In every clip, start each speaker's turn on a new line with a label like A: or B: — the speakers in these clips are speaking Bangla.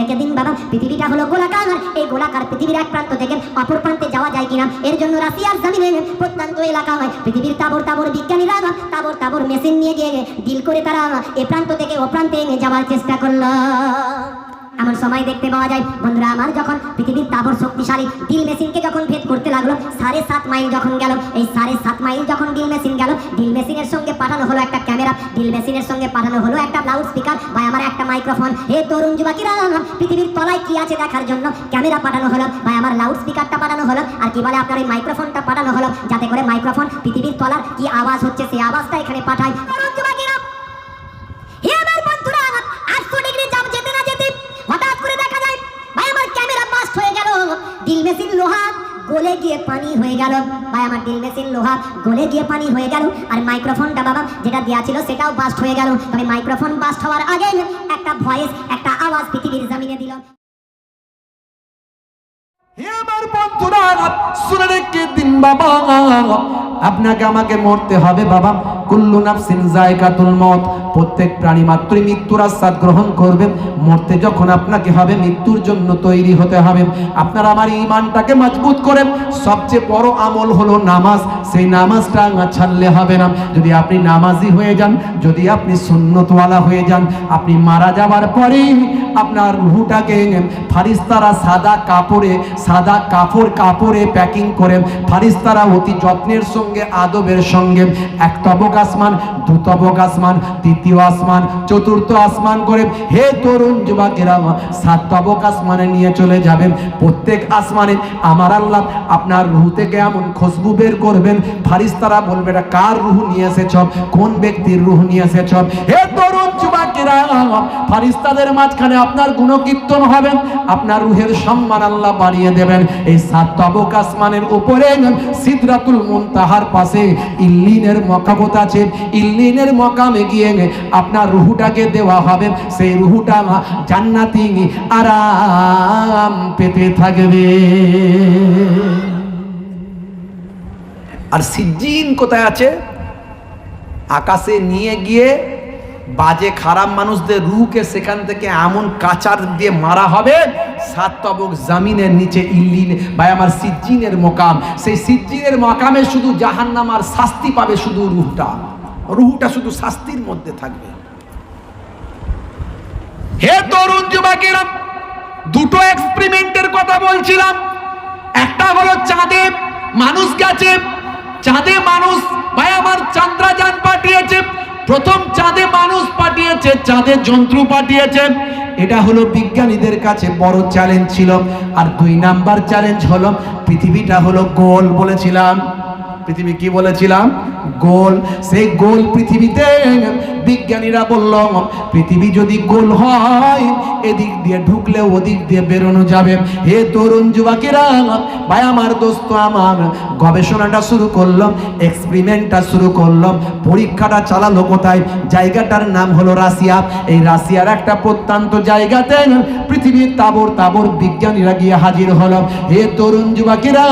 A: রেখে দিন বাবা। পৃথিবীটা হলো গোলাকার। এই গোলাকার পৃথিবীর এক প্রান্ত থেকে অপর প্রান্তে যাওয়া যায় কিনা, এর জন্য রাশিয়ার জমিনে প্রত্যন্ত এলাকা হয়। পৃথিবীর তাবর তাবর বিজ্ঞানীরা তাবর তাবর মেশিন নিয়ে গিয়ে ডিল করে তারা এ প্রান্ত থেকে ও প্রান্তে যাওয়ার চেষ্টা করল। এমন সময় দেখতে পাওয়া যায়, বন্ধুরা, আমার যখন পৃথিবীর তাবর শক্তিশালী ডিল মেশিনকে যখন ভেদ করতে লাগল, সাড়ে সাত মাইল যখন গেল, এই সাড়ে সাত মাইল যখন ডিল মেশিন গেল, ডিল মেশিনের সঙ্গে পাঠানো হলো একটা ক্যামেরা, ডিল মেশিনের সঙ্গে পাঠানো হলো একটা লাউড স্পিকার বা আমার একটা মাইক্রোফোন হে তরুণ যুবকেরা, পৃথিবীর তলায় কি আছে দেখার জন্য ক্যামেরা পাঠানো হলো বা আমার লাউড স্পিকারটা পাঠানো হলো? আর কি বলে আপনার ওই মাইক্রোফোনটা পাঠানো হলো? যাতে করে মাইক্রোফোন পৃথিবীর তলার কি আওয়াজ হচ্ছে, সেই আওয়াজটা এখানে পাঠায়। ডিল মেশিন লোহা গলে গিয়ে পানি হয়ে গেল। ভাই, আমার ডিল মেশিন লোহা গলে গিয়ে পানি হয়ে গেল। আর মাইক্রোফোনটা বাবা, যেটা দেওয়া ছিল সেটাও বাস্ট হয়ে গেল। তবে মাইক্রোফোন বাস্ট হওয়ার আগে একটা ভয়েস একটা আওয়াজ পৃথিবীর জমিনে দিল।
B: মৃত্যুর জন্য তৈরি হতে হবে। আপনার আমার ইমানটাকে মজবুত করে, সবচেয়ে বড় আমল হলো নামাজ। সেই নামাজটা ছাড়লে হবে না। যদি আপনি নামাজি হয়ে যান, যদি আপনি সুন্নতওয়ালা হয়ে যান, আপনি মারা যাওয়ার পরেই আপনার রুহুটাকে ফারিস্তারা সাদা কাপড়ে সাদা কাপড় কাপড়ে প্যাকিং করে ফারিস্তারা অতি যত্নের সঙ্গে, আদবের সঙ্গে, এক তবক আসমান, দু তবক আসমান, তৃতীয় আসমান, চতুর্থ আসমান করে, হে তরুণ যুবকেরা সাত তবক আসমানে নিয়ে চলে যাবেন। প্রত্যেক আসমানে আমার আল্লাহ আপনার রুহু থেকে এমন খুশবু বের করবেন। ফারিস্তারা বলবে, এটা কার রুহু নিয়ে এসেছ? কোন ব্যক্তির রুহু নিয়ে এসেছ? হে তরুণ ফারিস্তাদের মাঝখানে আপনার গুণকীর্তন হবে, আপনার রুহের সম্মান আল্লাহ বাড়িয়ে দেবেন। এই সাত তবক আসমানের উপরে সিদরাতুল মুনতাহার পাশে ইল্লিনের মকাবত আছে। ইল্লিনের মকামে গিয়ে আপনার রুহুটাকে দেওয়া হবে। সেই রুহুটা জান্নাতি আরাম পেতে থাকবে। আর সিজ্জিন কোথায় আছে? আকাশে নিয়ে গিয়ে বাজে খারাপ মানুষদের রুহকে সেখান থেকে এমন কাচার দিয়ে মারা হবে? সাত তবক জামিনের নিচে ইল্লিন ভাই, আমার সিজ্জিনের মোকাম। সেই সিজ্জিনের মোকামে শুধু জাহান্নাম আর শাস্তি পাবে শুধু রুহটা। রুহটা শুধু শাস্তির মধ্যে থাকবে। হে তরুণ যুবকেরা, দুটো এক্সপেরিমেন্টের কথা বলছিলাম। একটা হলো চাঁদে মানুষ গেছে। চাঁদে মানুষ, ভাই, আমার চন্দ্রযান পাঠিয়েছে। প্রথম চাঁদে মানুষ পাঠিয়েছে, চাঁদে যন্ত্র পাঠিয়েছে। এটা হলো বিজ্ঞানীদের কাছে বড় চ্যালেঞ্জ ছিল। আর দুই নাম্বার চ্যালেঞ্জ হলো, পৃথিবীটা হলো গোল বলেছিলাম। পৃথিবী কি বলেছিলাম? গোল। সেই গোল পৃথিবীতে বিজ্ঞানীরা বলল, পৃথিবী যদি গোল হয়, এদিক দিয়ে ঢুকলে ওদিক দিয়ে বেরোনো যাবে। হে তরুণ যুবকেরা, ভাই, আমার দোস্ত, আমার গবেষণাটা শুরু করলাম এক্সপেরিমেন্টটা শুরু করলাম, পরীক্ষাটা চালালো কোথায়? জায়গাটার নাম হলো রাশিয়া। এই রাশিয়ার একটা প্রত্যন্ত জায়গাতে পৃথিবীর তাবর তাবর বিজ্ঞানীরা গিয়ে হাজির হলো। হে তরুণ যুবকেরা,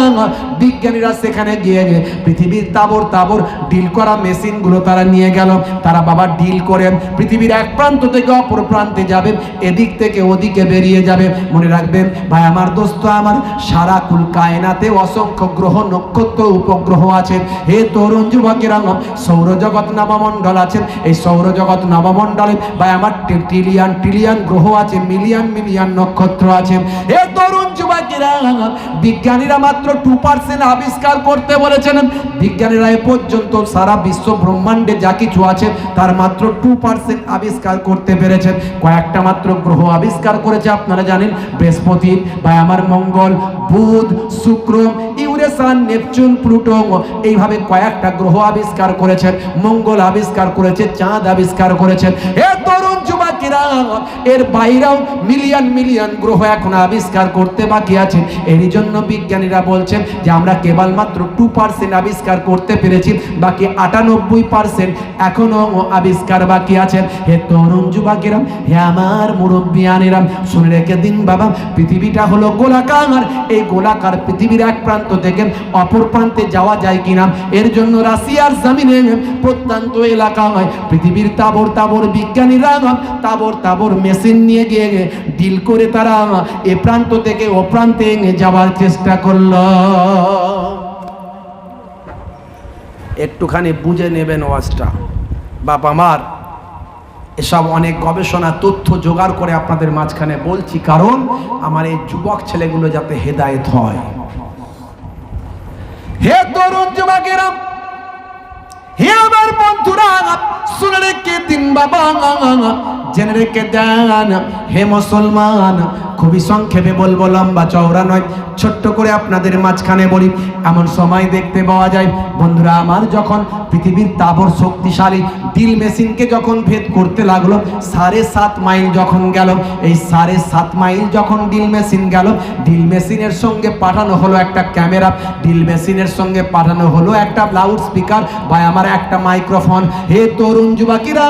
B: বিজ্ঞানীরা সেখানে গিয়ে পৃথিবীর তাবর তাবর ডিল করা মেশিনগুলো তারা নিয়ে গেল। তারা বাবা ডিল করে। পৃথিবীর এক প্রান্ত থেকে অপর প্রান্তে যাবে। এদিক থেকে ওদিকে বেরিয়ে যাবে। মনে রাখবেন, ভাই, আমার দোস্ত, আমার সারা কুল কায়নাতে অসংখ্য গ্রহ, নক্ষত্র, উপগ্রহ আছে। হে তরুণ যুবকের যুবকেরা সৌরজগৎ নবমণ্ডল আছেন এই সৌরজগৎ নবমণ্ডলে, ভাই, আমার ট্রিলিয়ান ট্রিলিয়ান গ্রহ আছে। মিলিয়ন মিলিয়ন নক্ষত্র আছে। হে তরুণ বিজ্ঞানীরা মাত্র টু পার্সেন্ট আবিষ্কার করতে বলেছেন। বিজ্ঞানীরা এ পর্যন্ত সারা বিশ্ব ব্রহ্মাণ্ডে যা কিছু আছে, তার মাত্র টু পার্সেন্ট আবিষ্কার করতে পেরেছেন। কয়েকটা মাত্র গ্রহ আবিষ্কার করেছে, আপনারা জানেন, বৃহস্পতি বা আমার মঙ্গল, বুধ, শুক্র ইউরেসান নেপচুন প্লুটো এইভাবে কয়েকটা গ্রহ আবিষ্কার করেছেন। মঙ্গল আবিষ্কার করেছে, চাঁদ আবিষ্কার করেছেন। এ যুবকেরা এর বাইরেও মিলিয়ন মিলিয়ন গ্রহ এখন আবিষ্কার করতে বাকি আছে। এরই জন্য বিজ্ঞানীরা বলছেন যে আমরা কেবলমাত্র টু পার্সেন্ট আবিষ্কার করতে পেরেছি, বাকি আটানব্বই পার্সেন্ট এখনও আবিষ্কার বাকি আছেন হে তরুণ যুবকেরা, হে আমার মুরব্বিয়ানেরা, শুনে রেখে দিন বাবা, পৃথিবীটা হলো গোলাকার। এই গোলাকার পৃথিবীর এক প্রান্ত থেকে অপর প্রান্তে যাওয়া যায় কিনা, এর জন্য রাশিয়ার জমিনে প্রত্যন্ত এলাকা হয়। পৃথিবীর তাবর তাবর বিজ্ঞানীরা তারা তাবর তাবর মেশিন নিয়ে গিয়ে ডিল করে তারা এ প্রান্ত থেকে ও প্রান্তে যাওয়ার চেষ্টা করল। একটুখানি বুঝে নেবেন ওয়াজটা। বাপ আমার, এসব অনেক গবেষণা, তথ্য জোগাড় করে আপনাদের মাঝখানে বলছি, কারণ আমার এই যুবক ছেলেগুলো যাতে হেদায়েত হয়। হে তরুণ যুবকেরা, হে শুনে রেখে দিন বাবা জেনে রেখে দেন হে মুসলমান খুবই সংক্ষেপে বলব, লম্বা চওড়া নয়, ছোট্ট করে আপনাদের মাঝখানে বলি, এমন সময় দেখতে পাওয়া যায়, বন্ধুরা আমার যখন পৃথিবীর তাবর শক্তিশালী ডিল মেশিনকে যখন ভেদ করতে লাগল, সাড়ে সাত মাইল যখন গেল, এই সাড়ে সাত মাইল যখন ডিল মেশিন গেল, ডিল মেশিনের সঙ্গে পাঠানো হলো একটা ক্যামেরা, ডিল মেশিনের সঙ্গে পাঠানো হলো একটা লাউড স্পিকার বা আমার একটা মাইক্রোফোন হে তরুণ যুবকেরা,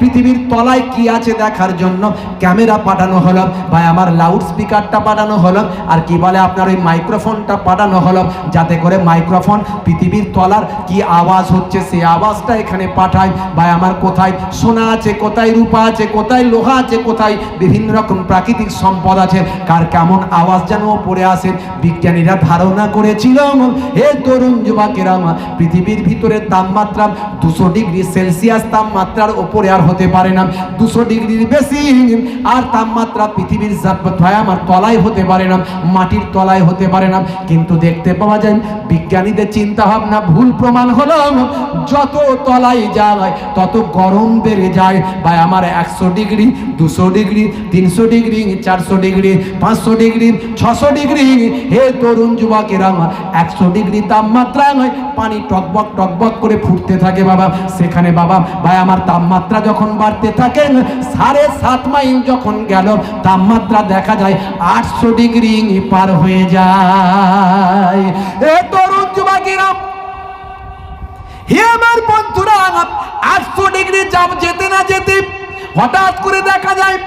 B: পৃথিবীর তলায় কি আছে দেখার জন্য ক্যামেরা পাঠানো হলো ভাই আমার লাউড স্পিকারটা পাঠানো হলো আর কি বলে আপনার ওই মাইক্রোফোনটা পাঠানো হলো? যাতে করে মাইক্রোফোন পৃথিবীর তলার কি আওয়াজ হচ্ছে সেই আওয়াজটা এখানে পাঠায়। ভাই, আমার কোথায় সোনা আছে, কোথায় রূপা আছে, কোথায় লোহা আছে, কোথায় বিভিন্ন রকম প্রাকৃতিক সম্পদ আছে? কার কেমন আওয়াজ যেন পড়ে আসে? বিজ্ঞানীরা ধারণা করেছিল, হে তরুণ যুবকেরা পৃথিবীর ভিতরে তাপমাত্রা দুশো ডিগ্রি সেলসিয়াস তাপমাত্রার ওপরে আর হতে পারে না। দুশো ডিগ্রির বেশি আর তাপমাত্রা পৃথিবীর ভাই আমার তলায় হতে পারে না, মাটির তলায় হতে পারে না। কিন্তু দেখতে পাওয়া যায়, বিজ্ঞানীদের চিন্তা ভাবনা ভুল প্রমাণ হলো, যত তলায় যায়, তত গরম বেড়ে যায়। ভাই, আমার একশো ডিগ্রি, দুশো ডিগ্রি, তিনশো ডিগ্রি, চারশো ডিগ্রি, পাঁচশো ডিগ্রি, ছশো ডিগ্রি। হে তরুণ যুবকেরা একশো ডিগ্রি তাপমাত্রা নয়, পানি টকবক টকবক করে ফুটতে থাকে বাবা। সেখানে বাবা, ভাই, আমার তাপমাত্রা যখন বাড়তে থাকে, সাড়ে সাত মাইল যখন গেল, তাপমাত্রা দেখা যায়, আটশো ডিগ্রি পার হয়ে যায়। এ তরুণ যুবকেরা, হে আমার বন্ধুরা, আটশো ডিগ্রি যাব যেতে না যেতে হঠাৎ করে দেখা যায়,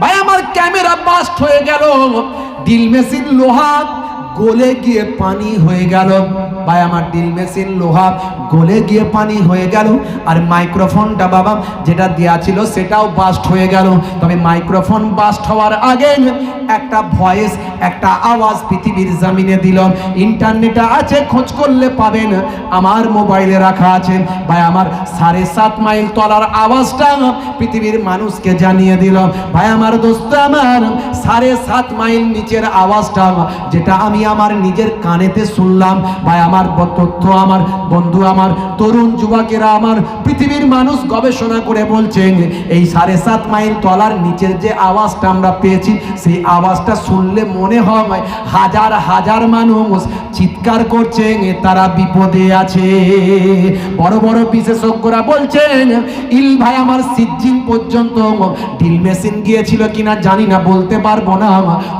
B: ভাই, আমার ক্যামেরা বাস্ট হয়ে গেল। দিল মেশিন লোহা গলে গিয়ে পানি হয়ে গেল। ভাই, আমার ড্রিল মেশিন লোহা গলে গিয়ে পানি হয়ে গেল আর মাইক্রোফোনটা বাবা, যেটা দেয়া ছিল সেটাও বাস্ট হয়ে গেল। তবে মাইক্রোফোন বাস্ট হওয়ার আগে একটা ভয়েস একটা আওয়াজ পৃথিবীর জামিনে দিল। ইন্টারনেটে আছে, খোঁজ করলে পাবেন। আমার মোবাইলে রাখা আছে। ভাই, আমার সাড়ে সাত মাইল তলার আওয়াজটা পৃথিবীর মানুষকে জানিয়ে দিল। ভাই, আমার দোস্ত, আমার সাড়ে সাত মাইল নিচের আওয়াজটা, যেটা আমি আমার নিজের কানেতে শুনলাম, ভাই আমার তথ্য আমার, বন্ধু আমার, তরুণ যুবকেরা আমার, পৃথিবীর মানুষ গবেষণা করে বলছেন, এই সাড়ে সাত মাইল তলার নিচের যে আওয়াজটা আমরা পেয়েছি, সেই আওয়াজটা শুনলে মনে হয় হাজার হাজার মানুষ চিৎকার করছেন, তারা বিপদে আছে। বড় বড় বিশেষজ্ঞরা বলছেন, ইল ভাই আমার সিজ্জিন পর্যন্ত ডিল মেশিন গিয়েছিল কিনা জানি না, বলতে পারব না,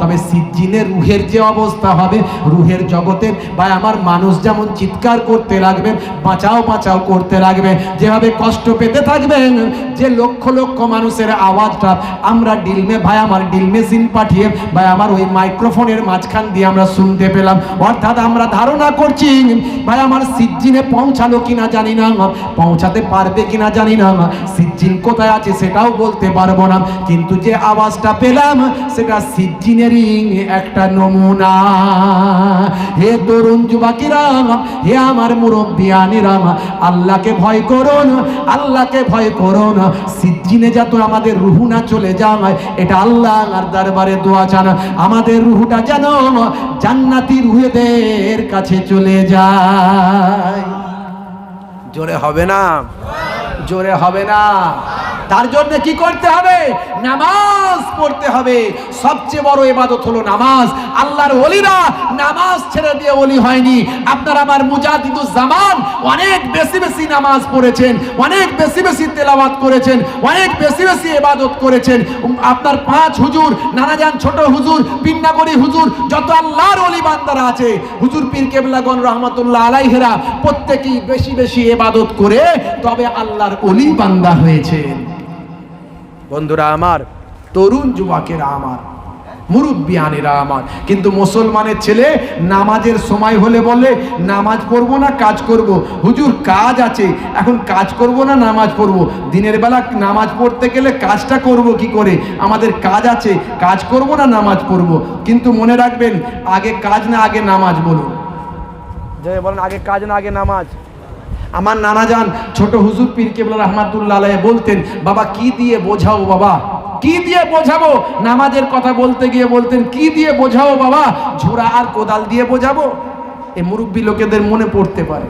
B: তবে সিজ্জিনের রুহের যে অবস্থা হবে রুহের জগতে ভাই আমার মানুষ যেমন চিৎকার করতে লাগবে, বাঁচাও বাঁচাও করতে লাগবে। যেভাবে কষ্ট পেতে থাকবেন, যে লক্ষ লক্ষ মানুষের আওয়াজটা আমরা ডিলমে, ভাই আমার ডিল মেশিন পাঠিয়ে, ভাই আমার ওই মাইক্রোফোনের মাঝখান দিয়ে আমরা শুনতে পেলাম। অর্থাৎ আমরা ধারণা করছি, ভাই আমার সিজ্জিনে পৌঁছালো কিনা জানি না, পৌঁছাতে পারবে কিনা জানি না, সিজ্জিন কোথায় আছে সেটাও বলতে পারব না। কিন্তু যে আওয়াজটা পেলাম, সেটা সিজ্জিনেরই একটা নমুনা। হে তরুণ যুবকেরা হে আমার মুরব্বিয়ানেরা আল্লাহকে ভয় করুন আল্লাহকে ভয় করুন সিজ্জিনে যত আমাদের রুহু না চলে যায়, এটা আল্লাহ আর দরবারে দোয়া চান। আমাদের রুহুটা যেন জান্নাতি রুহেদের কাছে চলে যায়। জোরে হবে না? জোরে হবে না? তার জন্য কি করতে হবে? নামাজ পড়তে হবে। সবচেয়ে বড় এবাদত হলো নামাজ। আল্লাহর ওলিরা নামাজ ছেড়ে দিয়ে ওলি হয়নি। আপনার আমার মুজাহিদুজ জামান অনেক বেশি বেশি নামাজ পড়েছেন, অনেক বেশি বেশি তেলাওয়াত করেছেন, অনেক বেশি বেশি এবাদত করেছেন। আপনার পাঁচ হুজুর, নানাজান ছোট হুজুর, পিন্নাগরি হুজুর, যত আল্লাহর ওলি বান্দারা আছে, হুজুর পীর কেবলাগন রহমতুল্লাহ আলাইহেরা প্রত্যেকেই বেশি বেশি এবাদত করে, তবে আল্লাহর ওলি বান্দা হয়েছেন। বন্ধুরা আমার, তরুণ যুবকেরা আমার, মুরব্বিয়ানেরা আমার। কিন্তু মুসলমানের ছেলে নামাজের সময় হলে বলে, নামাজ পড়ব না, কাজ করব। হুজুর, কাজ আছে, এখন কাজ করব না, নামাজ পড়ব? দিনের বেলা নামাজ পড়তে গেলে কাজটা করব কি করে? আমাদের কাজ আছে, কাজ করব না, নামাজ পড়ব? কিন্তু মনে রাখবেন, আগে কাজ না, আগে নামাজ বলুন। যে বলেন, আগে কাজ না, আগে নামাজ। আমার নানা যান ছোট হুজুর পীর কেবলা রহমাতুল্লাহ আলাই বলতেন, বাবা, কি দিয়ে বোঝাও বাবা? কি দিয়ে বোঝাবো? নামাজের কথা বলতে গিয়ে বলতেন, কি দিয়ে বোঝাও বাবা? ঝোড়া আর কোদাল দিয়ে বোঝাবো? এ মুরব্বী লোকেদের মনে পড়তে পারে।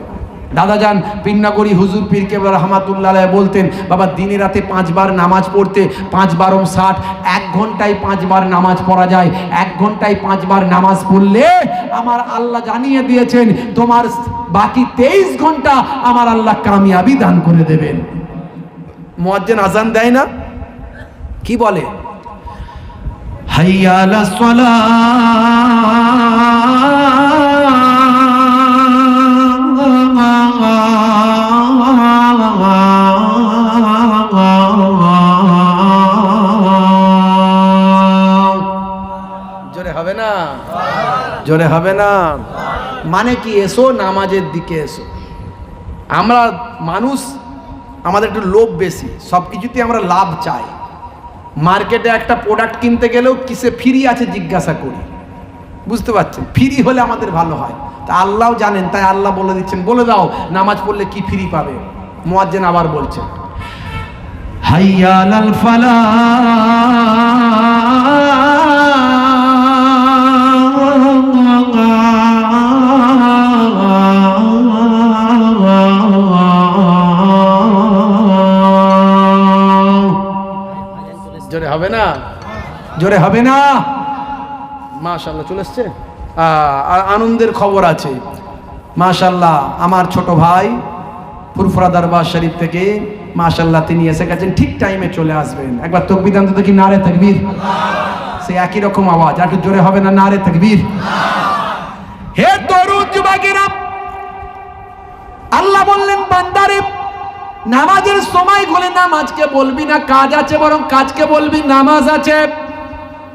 B: দাদা যান পিন্নাগরি হুজুর পীর কেবলা রহমাতুল্লাহ বলতেন বাবা দিনে রাতে পাঁচবার নামাজ পড়তে পাঁচ বারম ষাট এক ঘন্টায় পাঁচবার নামাজ পড়া যায় এক ঘন্টায় পাঁচবার নামাজ পড়লে আমার আল্লাহ জানিয়ে দিয়েছেন তোমার বাকি তেইশ ঘণ্টা আমার আল্লাহ কামিয়াবি দান করে দেবেন। মুয়াজ্জিন আজান দেয় না? কি বলে? হাইয়া আলা জোরে হবে না। মানে কি, এসো, নামাজের দিকে এসো। আমরা মানুষ, আমাদের একটু লোভ বেশি সব কিছুতে আমরা লাভ চাই। মার্কেটে একটা প্রোডাক্ট কিনতে গেলেও কিসে ফ্রি আছে জিজ্ঞাসা করি। বুঝতে পারছেন? ফ্রি হলে আমাদের ভালো হয়। তা আল্লাহও জানেন, তাই আল্লাহ বলে দিচ্ছেন, বলে দাও, নামাজ পড়লে কি ফ্রি পাবে? মোয়াজ্জেন আবার বলছেন, হাইয়ালাল জোরে জোরে হবে না? মাশাল্লাহ চলে এসছে? আর আনন্দের খবর আছে। মাশাল্লাহ আমার ছোট ভাই ফুরফুরা দরবার শরীফ থেকে মাশাল্লাহ তিনি এসে গেছেন ঠিক টাইমে চলে আসবেন। একবার তকবির দান তো দেখি নারে তকবীর। সে একই রকম আওয়াজ আর জোরে হবে না নারে তকবীর। হে দরুদ যুবকেরা আল্লাহ বললেন বান্দারে নামাজের সময় হলে নামাজকে বলবি না কাজ আছে বরং কাজকে বলবি নামাজ আছে।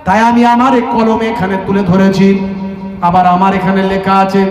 B: তাই আমি আমার কলমে এখানে তুলে ধরেছি। আবার আমার এখানে লেখা আছে